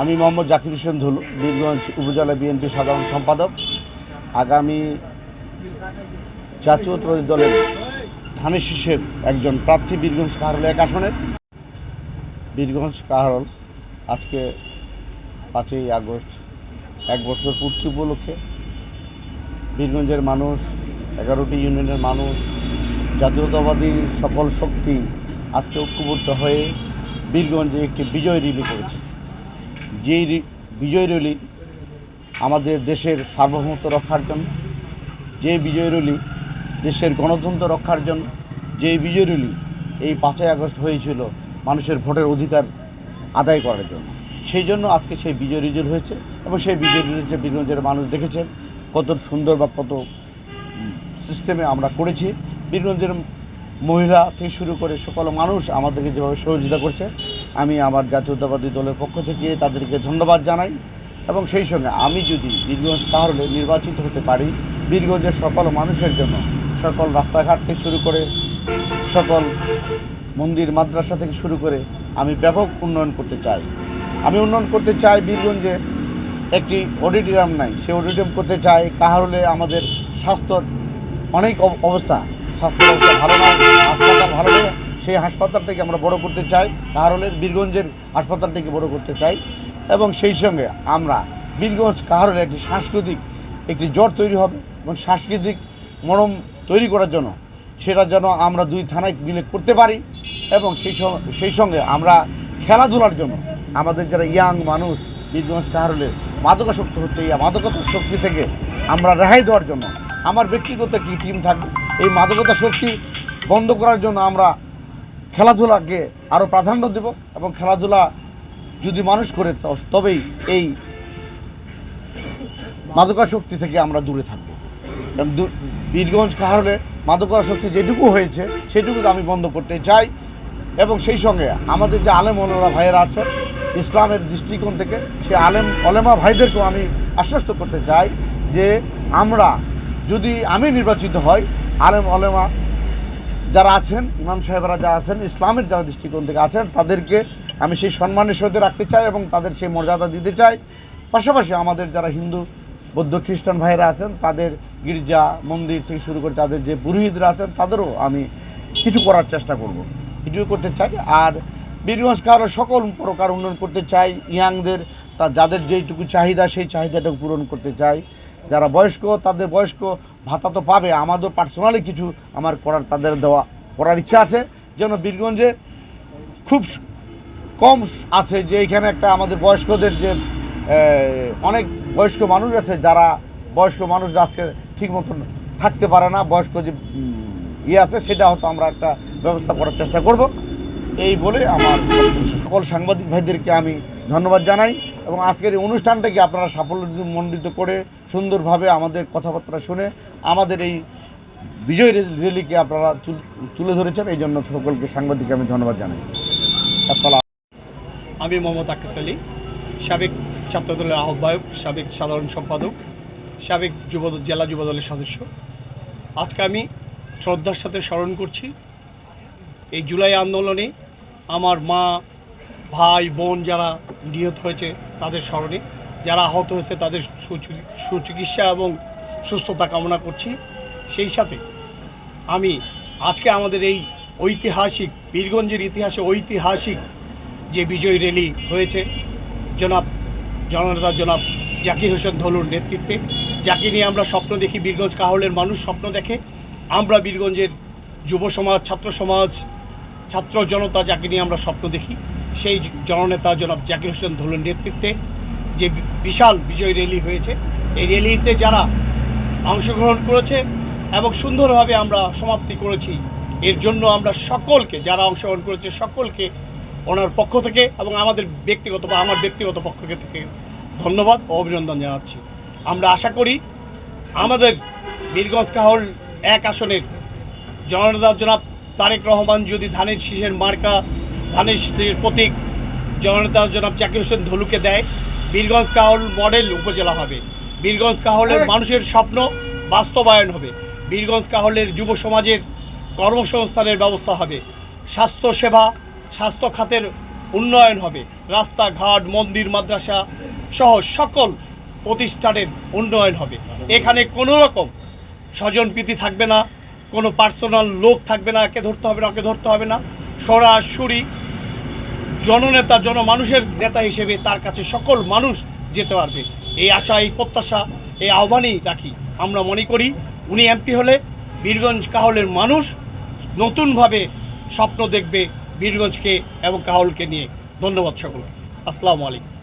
আমি মোহাম্মদ জাকির হোসেন ধুলু, বীরগঞ্জ উপজেলা বিএনপি সাধারণ সম্পাদক। আগামী জাতীয়তাবাদী দলের ধানের শীষের একজন প্রার্থী বীরগঞ্জ কাহারল এক আসনের বীরগঞ্জ কাহারল আজকে পাঁচই আগস্ট, এক বছর পূর্তি উপলক্ষে বীরগঞ্জের মানুষ, এগারোটি ইউনিয়নের মানুষ, জাতীয়তাবাদী সকল শক্তি আজকে ঐক্যবদ্ধ হয়ে বীরগঞ্জে একটি বিজয় রিলি করেছে। যেই বিজয় র্যালি আমাদের দেশের সার্বভৌমত্ব রক্ষার জন্য যে বিজয় র্যালি দেশের গণতন্ত্র রক্ষার জন্য যে বিজয় র্যালি এই পাঁচই আগস্ট হয়েছিল মানুষের ভোটের অধিকার আদায় করার জন্য। সেই জন্য আজকে সেই বিজয় রিজল হয়েছে এবং সেই বিজয় রিজলকে বীরগঞ্জের মানুষ দেখেছেন, কত সুন্দর বা কত সিস্টেমে আমরা করেছি। বীরগঞ্জের মহিলা থেকে শুরু করে সকল মানুষ আমাদেরকে যেভাবে সহযোগিতা করছে আমি আমার জাতীয়তাবাদী দলের পক্ষ থেকে তাদেরকে ধন্যবাদ জানাই এবং সেই সঙ্গে আমি যদি বীরগঞ্জ কাহরলে নির্বাচিত হতে পারি, বীরগঞ্জের সকল মানুষের জন্য সকল রাস্তাঘাট থেকে শুরু করে সকল মন্দির, মাদ্রাসা থেকে শুরু করে আমি ব্যাপক উন্নয়ন করতে চাই। আমি উন্নয়ন করতে চাই বীরগঞ্জে একটি অডিটোরিয়াম নাই, সেই অডিটোরিয়াম করতে চাই কাহারলে আমাদের স্বাস্থ্যর অনেক অবস্থা। স্বাস্থ্য অবস্থা ভালো নয়, হাসপাতাল ভালো নয় সেই হাসপাতালটাকে আমরা বড় করতে চাই কাহারলের বীরগঞ্জের হাসপাতালটাকে বড় করতে চাই। এবং সেই সঙ্গে আমরা বীরগঞ্জ কাহারলে একটি সাংস্কৃতিক একটি জট তৈরি হবে এবং সাংস্কৃতিক মরম তৈরি করার জন্য সেটা যেন আমরা দুই থানায় মিলে করতে পারি এবং সেই সেই সঙ্গে আমরা খেলাধুলার জন্য আমাদের যারা ইয়াং মানুষ বীরগঞ্জ কাহারলের মাদকাসক্ত হচ্ছে, এই মাদকতা শক্তি থেকে আমরা রেহাই দেওয়ার জন্য আমার ব্যক্তিগত একটি টিম থাকবে। এই মাদকতা শক্তি বন্ধ করার জন্য আমরা খেলাধুলাকে আরও প্রাধান্য দেব এবং খেলাধুলা যদি মানুষ করে তবেই এই মাদকাসক্তি থেকে আমরা দূরে থাকব। কারণ বীরগঞ্জ কাহারলে মাদকাসক্তি যেটুকু হয়েছে, সেটুকু আমি বন্ধ করতে চাই এবং সেই সঙ্গে আমাদের যে আলেম ওলমা ভাইয়েরা আছে, ইসলামের দৃষ্টিকোণ থেকে সে আলেম ওলেমা ভাইদেরকেও আমি আশ্বস্ত করতে চাই যে আমরা যদি আমি নির্বাচিত হই, আলেম ওলেমা যারা আছেন, ইমাম সাহেবরা যারা আছেন, ইসলামের যারা দৃষ্টিকোণ থেকে আছেন, তাদেরকে আমি সেই সম্মানের সাথে রাখতে চাই এবং তাদের সেই মর্যাদা দিতে চাই। পাশাপাশি আমাদের যারা হিন্দু, বৌদ্ধ, খ্রিস্টান ভাইয়েরা আছেন, তাদের গির্জা, মন্দির থেকে শুরু করে তাদের যে পুরোহিতরা আছেন, তাদেরও আমি কিছু করার চেষ্টা করব। এটুকু করতে চাই। আর বীরগঞ্জ কারও সকল প্রকার উন্নয়ন করতে চাই, ইয়াংদের তা যাদের যেইটুকু চাহিদা, সেই চাহিদাটাও পূরণ করতে চাই। যারা বয়স্ক, তাদের বয়স্ক ভাতা তো পাবে। আমাদের পার্সোনালি কিছু আমার করার তাদের দেওয়া করার ইচ্ছা আছে। যেন বীরগঞ্জে খুব কম আছে যে এখানে একটা আমাদের বয়স্কদের যে অনেক বয়স্ক মানুষ আছে যারা বয়স্ক মানুষ আজকে ঠিক মতন থাকতে পারে না, বয়স্ক যে ইয়ে আছে, সেটা হয়তো আমরা একটা ব্যবস্থা করার চেষ্টা করব। এই বলে আমার সকল সাংবাদিক ভাইদেরকে আমি ধন্যবাদ জানাই। এবং আজকের এই অনুষ্ঠানটাকে আপনারা সাফল্যমণ্ডিত করে সুন্দরভাবে আমাদের কথাবার্তা শুনে আমাদের এই বিজয় র্যালিকে আপনারা তুলে ধরেছেন। এই জন্য সকলকে সাংবাদিককে আমি ধন্যবাদ জানাই। আসসালাম। আমি মোহাম্মদ আকাশ আলী, সাবেক ছাত্রদলের আহ্বায়ক, সাবেক সাধারণ সম্পাদক, সাবেক যুব জেলা যুবদলের সদস্য। আজকে আমি শ্রদ্ধার সাথে স্মরণ করছি, এই জুলাই আন্দোলনে আমার মা, ভাই, বোন যারা নিহত হয়েছে তাদের স্মরণে। যারা আহত হয়েছে, তাদের সুচি- সুচিকিৎসা এবং সুস্থতা কামনা করছি। সেই সাথে আমি আজকে আমাদের এই ঐতিহাসিক, বীরগঞ্জের ইতিহাসে ঐতিহাসিক যে বিজয় র্যালি হয়েছে, জনাব জননেতা জনাব জাকির হোসেন ধলুর নেতৃত্বে, যাকে নিয়ে আমরা স্বপ্ন দেখি, বীরগঞ্জ কাহলের মানুষ স্বপ্ন দেখে, আমরা বীরগঞ্জের যুব সমাজ, ছাত্র সমাজ, ছাত্র জনতা যাকে নিয়ে আমরা স্বপ্ন দেখি। সেই জননেতা জনাব জাকির হোসেন ধলুর নেতৃত্বে যে বিশাল বিজয় র্যালি হয়েছে, এই র্যালিতে যারা অংশগ্রহণ করেছে এবং সুন্দরভাবে আমরা সমাপ্তি করেছি, এর জন্য আমরা সকলকে, যারা অংশগ্রহণ করেছে সকলকে ওনার পক্ষ থেকে এবং আমাদের ব্যক্তিগত বা আমার ব্যক্তিগত পক্ষ থেকে ধন্যবাদ ও অভিনন্দন জানাচ্ছি। আমরা আশা করি আমাদের বীরগঞ্জ কাহল এক আসনের জননেতা জনাব তারেক রহমান যদি ধানের শীষের মার্কা ধানের প্রতীক জননেতা জনাব জাকির হোসেন ধলুকে দেয়। বীরগঞ্জ কাহল মডেল উপজেলা হবে। বীরগঞ্জ কাহলের মানুষের স্বপ্ন বাস্তবায়ন হবে। বীরগঞ্জ কাহলের যুব সমাজের কর্মসংস্থানের ব্যবস্থা হবে। স্বাস্থ্য সেবা স্বাস্থ্য খাতের উন্নয়ন হবে। রাস্তাঘাট মন্দির মাদ্রাসা সহ সকল প্রতিষ্ঠানের উন্নয়ন হবে। এখানে কোনো রকম স্বজনপ্রীতি থাকবে না কোনো পার্সোনাল লোক থাকবে না একে ধরতে হবে না ওকে ধরতে হবে না। সরাসরি জননেতা, জনমানুষের নেতা হিসেবে তার কাছে সকল মানুষ যেতে পারবে। এই আশা, এই প্রত্যাশা, এই আহ্বানই রাখি। আমরা মনে করি, উনি এমপি হলে বীরগঞ্জ কাহলের মানুষ নতুনভাবে স্বপ্ন দেখবে বীরগঞ্জকে এবং কাহলকে নিয়ে। ধন্যবাদ সকল আসসালামু আলাইকুম।